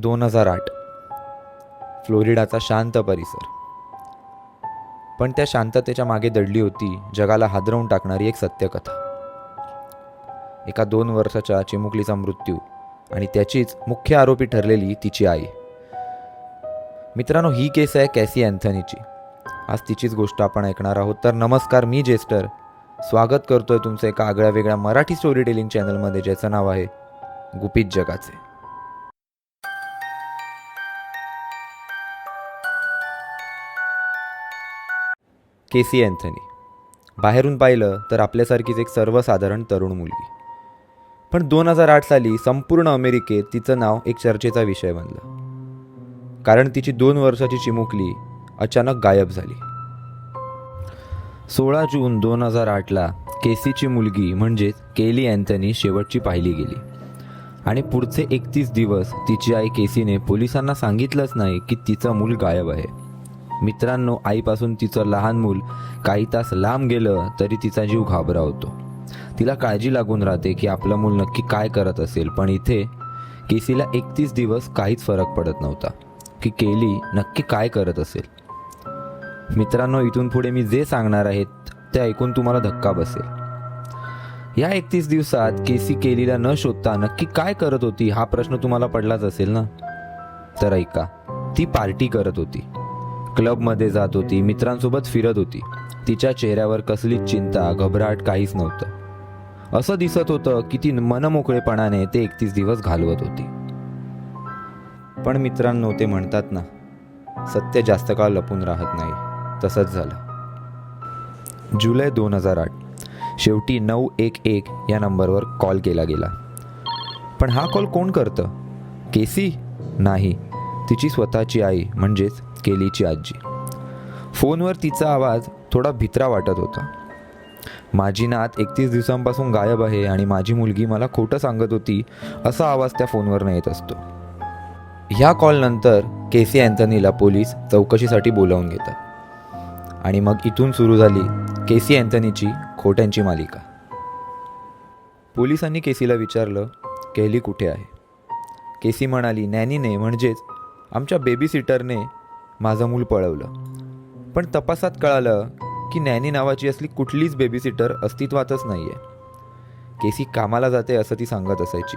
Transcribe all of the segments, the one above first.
दोन हजार आठ. फ्लोरिडाचा शांत परिसर. पण त्या शांततेच्या मागे दडली होती जगाला हादरवून टाकणारी एक सत्यकथा. एका दोन वर्षाच्या चिमुकलीचा मृत्यू आणि त्याचीच मुख्य आरोपी ठरलेली तिची आई. मित्रांनो ही केस आहे कॅसी अँथनीची. आज तिचीच गोष्ट आपण ऐकणार आहोत. तर नमस्कार मी जेस्टर. स्वागत करतोय तुमचं एका आगळ्या वेगळ्या मराठी स्टोरी टेलिंग चॅनलमध्ये ज्याचं नाव आहे गुपित जगाचे. K C Anthony. बाहेरून पाहिलं तर आपल्यासारखीच एक सर्वसाधारण तरुण मुलगी. पण दोन हजार आठ साली संपूर्ण अमेरिकेत तिचं नाव एक चर्चेचा विषय बनलं. कारण तिची दोन वर्षाची चिमुकली अचानक गायब झाली. सोळा जून दोन हजार आठला केसीची मुलगी म्हणजेच केली अँथनी शेवटची पाहिली गेली. आणि पुढचे एकतीस दिवस तिची आई केसीने पोलिसांना सांगितलंच नाही की तिचं मूल गायब आहे. मित्रांनो आईपासून तिचं लहान मूल काही तास लांब गेलं तरी तिचा जीव घाबरावतो. तिला काळजी लागून राहते की आपलं मूल नक्की काय करत असेल पण इथे केसीला एकतीस दिवस काहीच फरक पडत नव्हता की केली नक्की काय करत असेल. मित्रांनो इथून पुढे मी जे सांगणार आहेत ते ऐकून तुम्हाला धक्का बसेल. या एकतीस दिवसात केसी केलीला न शोधता नक्की काय करत होती हा प्रश्न तुम्हाला पडलाच असेल ना? तर ऐका ती पार्टी करत होती. क्लबमध्ये जात होती मित्रांसोबत फिरत होती. तिच्या चेहऱ्यावर कसलीच चिंता घबराट काहीच नव्हतं. असं दिसत होतं की ती मनमोकळेपणाने ते एकतीस दिवस घालवत होती. पण मित्रांनो ते म्हणतात ना सत्य जास्त काळ लपून राहत नाही. तसंच झालं. जुलै दोन हजार आठ. शेवटी नऊ एक एक या नंबरवर कॉल केला गेला. पण हा कॉल कोण करतं? केसी? नाही. तिची स्वतःची आई म्हणजेच केलीची आजी. फोनवर तिचा आवाज थोडा भित्रा वाटत होता. माझी नात एकतीस दिवसांपासून गायब आहे आणि माझी मुलगी मला खोटं सांगत होती असा आवाज त्या फोनवरनं येत असतो. ह्या कॉलनंतर केसी अँथनीला पोलीस चौकशीसाठी बोलावून घेतात. आणि मग इथून सुरू झाली केसी अँथनीची खोट्यांची मालिका. पोलिसांनी केसीला विचारलं केली कुठे आहे? केसी म्हणाली नॅनीने म्हणजेच आमच्या बेबी सिटरने माझं मूल पळवलं. पण तपासात कळालं की नॅनी नावाची असली कुठलीच बेबीसिटर अस्तित्वातच नाही आहे केसी कामाला जाते असं ती सांगत असायची.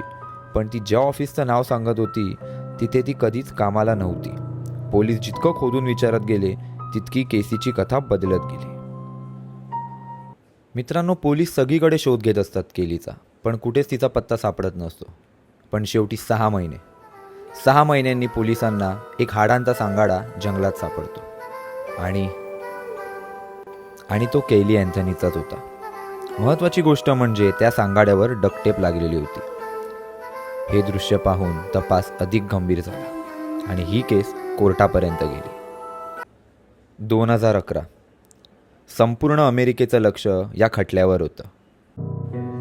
पण ती ज्या ऑफिसचं नाव सांगत होती तिथे ती कधीच कामाला नव्हती. पोलीस जितकं खोदून विचारत गेले तितकी केसीची कथा बदलत गेली. मित्रांनो पोलीस सगळीकडे शोध घेत असतात केलीचा पण कुठेच तिचा पत्ता सापडत नसतो. पण शेवटी सहा महिने. सहा महिन्यांनी पोलिसांना एक हाडांचा सांगाडा जंगलात सापडतो. आणि आणि तो केली अँथनीचाच होता. महत्त्वाची गोष्ट म्हणजे त्या सांगाड्यावर डकटेप लागलेली होती. हे दृश्य पाहून तपास अधिक गंभीर झाला आणि ही केस कोर्टापर्यंत गेली. दोन हजार अकरा. संपूर्ण अमेरिकेचं लक्ष या खटल्यावर होतं.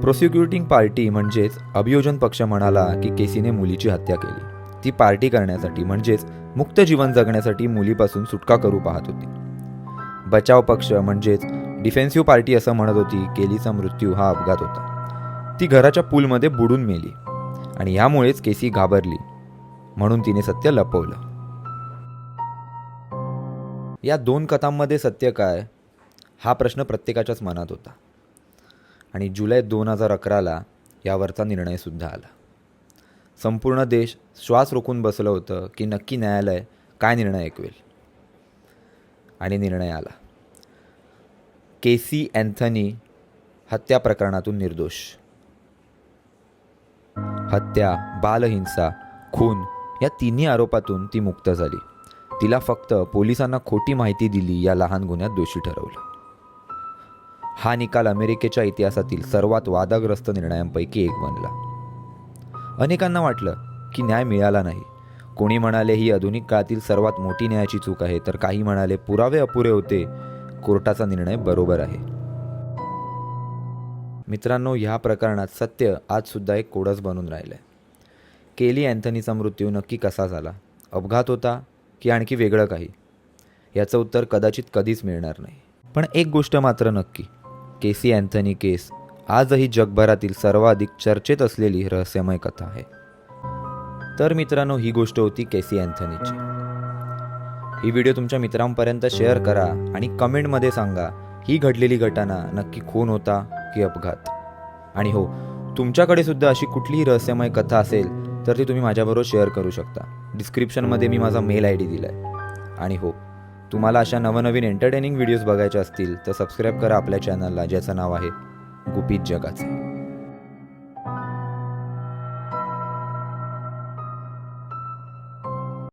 प्रोसिक्युटिंग पार्टी म्हणजेच अभियोजन पक्ष म्हणाला की केसीने मुलीची हत्या केली. ती पार्टी करण्यासाठी म्हणजेच मुक्त जीवन जगण्यासाठी मुलीपासून सुटका करू पाहत होती. बचाव पक्ष म्हणजेच डिफेन्सिव्ह पार्टी असं म्हणत होती केलीचा मृत्यू हा अपघात होता. ती घराच्या पूलमध्ये बुडून मेली आणि यामुळेच केसी घाबरली म्हणून तिने सत्य लपवलं. या दोन कथांमध्ये सत्य काय हा प्रश्न प्रत्येकाच्याच मनात होता. आणि जुलै दोन हजार अकराला यावरचा निर्णयसुद्धा आला. संपूर्ण देश श्वास रोखून बसलं होतं की नक्की न्यायालय काय निर्णय ऐकवेल. आणि निर्णय आला. केसी अँथनी हत्या प्रकरणातून निर्दोष. हत्या बालहिंसा खून या तिन्ही आरोपातून ती मुक्त झाली. तिला फक्त पोलिसांना खोटी माहिती दिली या लहान गुन्ह्यात दोषी ठरवलं. हा निकाल अमेरिकेच्या इतिहासातील सर्वात वादग्रस्त निर्णयांपैकी एक बनला. अनेकांना वाटलं की न्याय मिळाला नाही. कोणी म्हणाले ही आधुनिक काळातील सर्वात मोठी न्यायाची चूक आहे तर काही म्हणाले पुरावे अपुरे होते. कोर्टाचा निर्णय बरोबर आहे. मित्रांनो ह्या प्रकरणात सत्य आजसुद्धा एक कोडच बनून राहिलं आहे केली अँथनीचा मृत्यू नक्की कसा झाला? अपघात होता की आणखी वेगळं काही? याचं उत्तर कदाचित कधीच मिळणार नाही. पण एक गोष्ट मात्र नक्की. केसी अँथनी केस आजही जगभरातील सर्वाधिक चर्चेत असलेली रहस्यमय कथा आहे. तर मित्रांनो ही गोष्ट होती केसी अँथनीची. ही व्हिडिओ तुमच्या मित्रांपर्यंत शेअर करा आणि कमेंटमध्ये सांगा ही घडलेली घटना नक्की खून होता की अपघात? आणि हो तुमच्याकडे सुद्धा अशी कुठलीही रहस्यमय कथा असेल तर ती तुम्ही माझ्याबरोबर शेअर करू शकता. डिस्क्रिप्शनमध्ये मी माझा मेल आय डी दिला आहे आणि हो तुम्हाला अशा नवनवीन एंटरटेनिंग व्हिडिओज बघायचे असतील तर सबस्क्राईब करा आपल्या चॅनलला ज्याचं नाव आहे गुपित जगाचे.